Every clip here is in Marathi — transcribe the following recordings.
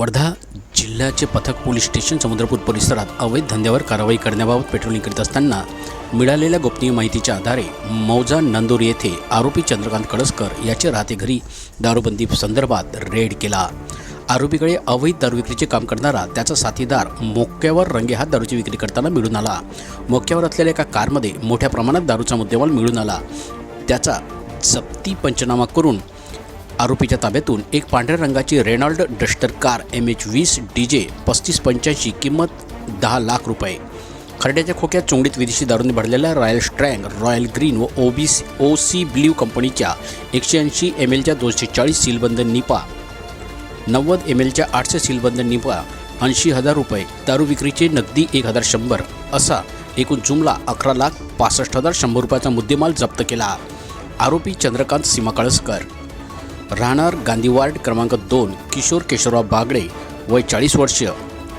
वर्धा जिल्ह्याचे पथक पोलीस स्टेशन समुद्रपूर परिसरात अवैध धंद्यावर कारवाई करण्याबाबत पेट्रोलिंग करीत असताना मिळालेल्या गोपनीय माहितीच्या आधारे मौजा नंदूर येथे आरोपी चंद्रकांत कळसकर याचे राहते घरी दारूबंदी संदर्भात रेड केला. आरोपीकडे अवैध दारू विक्रीचे काम करणारा त्याचा साथीदार मोक्यावर रंगेहात दारूची विक्री करताना मिळून आला. मोक्यावर असलेल्या एका कारमध्ये मोठ्या प्रमाणात दारूचा मुद्देमाल मिळून आला. त्याचा जप्ती पंचनामा करून आरोपीच्या ताब्यातून एक पांढऱ्या रंगाची Renault Duster car M H वीस डी जे पस्तीस पंच्याऐंशी किंमत दहा लाख रुपये. खरड्याच्या खोक्यात चोंगडीत विदेशी दारूने भरलेल्या रॉयल स्ट्रँग रॉयल ग्रीन व O B C O C blue कंपनीच्या एकशे ऐंशी एम एलच्या दोनशे चाळीस सीलबंद निपा नव्वद एम एलच्या आठशे सीलबंद निपा ऐंशी हजार रुपये दारू विक्रीचे नगदी एक हजार शंभर असा एकूण जुमला अकरा लाख पासष्ट हजार शंभर रुपयाचा मुद्देमाल जप्त केला. आरोपी चंद्रकांत सीमा कळसकर राहणार गांधी वार्ड क्रमांक दोन किशोर केशवराव बागडे वय चाळीस वर्ष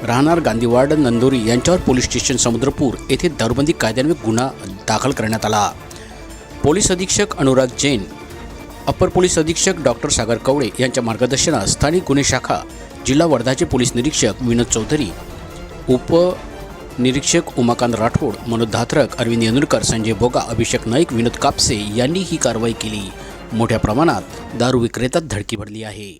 राहणार गांधी वार्ड नंदोरी यांच्यावर पोलीस स्टेशन समुद्रपूर येथे दारूबंदी कायद्यान्वये गुन्हा दाखल करण्यात आला. पोलीस अधीक्षक अनुराग जैन अपर पोलीस अधीक्षक डॉक्टर सागर कवळे यांच्या मार्गदर्शनात स्थानिक गुन्हे शाखा जिल्हा वर्धाचे पोलीस निरीक्षक विनोद चौधरी उप निरीक्षक उमाकांत राठोड मनोज धात्रक अरविंद येनुरकर संजय बोगा अभिषेक नाईक विनोद कापसे यांनी ही कारवाई केली. मोठ्या प्रमाणात दारू विक्रेत्यात धडकी भरली आहे.